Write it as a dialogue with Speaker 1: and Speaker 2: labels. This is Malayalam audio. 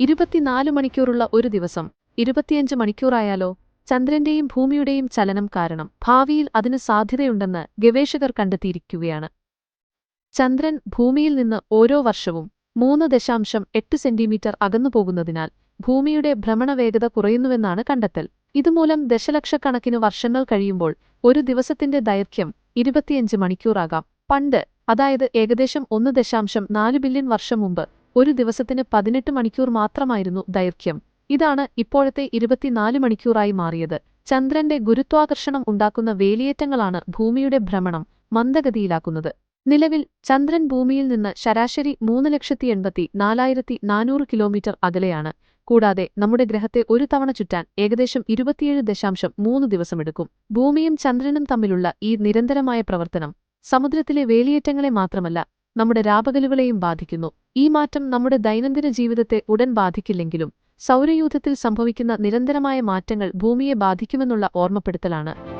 Speaker 1: ഇരുപത്തിനാല് മണിക്കൂറുള്ള ഒരു ദിവസം ഇരുപത്തിയഞ്ച് മണിക്കൂറായാലോ ചന്ദ്രന്റെയും ഭൂമിയുടെയും ചലനം കാരണം ഭാവിയിൽ അതിന് സാധ്യതയുണ്ടെന്ന് ഗവേഷകർ കണ്ടെത്തിയിരിക്കുകയാണ്. ചന്ദ്രൻ ഭൂമിയിൽ നിന്ന് ഓരോ വർഷവും മൂന്ന് ദശാംശം എട്ട് സെന്റിമീറ്റർ അകന്നുപോകുന്നതിനാൽ ഭൂമിയുടെ ഭ്രമണവേഗത കുറയുന്നുവെന്നാണ് കണ്ടെത്തൽ. ഇതുമൂലം ദശലക്ഷക്കണക്കിന് വർഷങ്ങൾ കഴിയുമ്പോൾ ഒരു ദിവസത്തിന്റെ ദൈർഘ്യം ഇരുപത്തിയഞ്ച് മണിക്കൂറാകാം. പണ്ട് അതായത് ഏകദേശം ഒന്ന് ദശാംശം നാല് ബില്യൺ വർഷം മുമ്പ് ഒരു ദിവസത്തിന് പതിനെട്ട് മണിക്കൂർ മാത്രമായിരുന്നു ദൈർഘ്യം. ഇതാണ് ഇപ്പോഴത്തെ ഇരുപത്തിനാല് മണിക്കൂറായി മാറിയത്. ചന്ദ്രന്റെ ഗുരുത്വാകർഷണം ഉണ്ടാക്കുന്ന വേലിയേറ്റങ്ങളാണ് ഭൂമിയുടെ ഭ്രമണം മന്ദഗതിയിലാക്കുന്നത്. നിലവിൽ ചന്ദ്രൻ ഭൂമിയിൽ നിന്ന് ശരാശരി മൂന്ന് ലക്ഷത്തി എൺപത്തി നാലായിരത്തി നാനൂറ് കിലോമീറ്റർ അകലെയാണ്. കൂടാതെ നമ്മുടെ ഗ്രഹത്തെ ഒരു തവണ ചുറ്റാൻ ഏകദേശം ഇരുപത്തിയേഴ് ദശാംശം മൂന്ന് ദിവസമെടുക്കും. ഭൂമിയും ചന്ദ്രനും തമ്മിലുള്ള ഈ നിരന്തരമായ പ്രവർത്തനം സമുദ്രത്തിലെ വേലിയേറ്റങ്ങളെ മാത്രമല്ല നമ്മുടെ രാപകലുകളെയും ബാധിക്കുന്നു. ഈ മാറ്റം നമ്മുടെ ദൈനംദിന ജീവിതത്തെ ഉടൻ ബാധിക്കില്ലെങ്കിലും സൗരയൂഥത്തിൽ സംഭവിക്കുന്ന നിരന്തരമായ മാറ്റങ്ങൾ ഭൂമിയെ ബാധിക്കുമെന്നുള്ള ഓർമ്മപ്പെടുത്തലാണ്.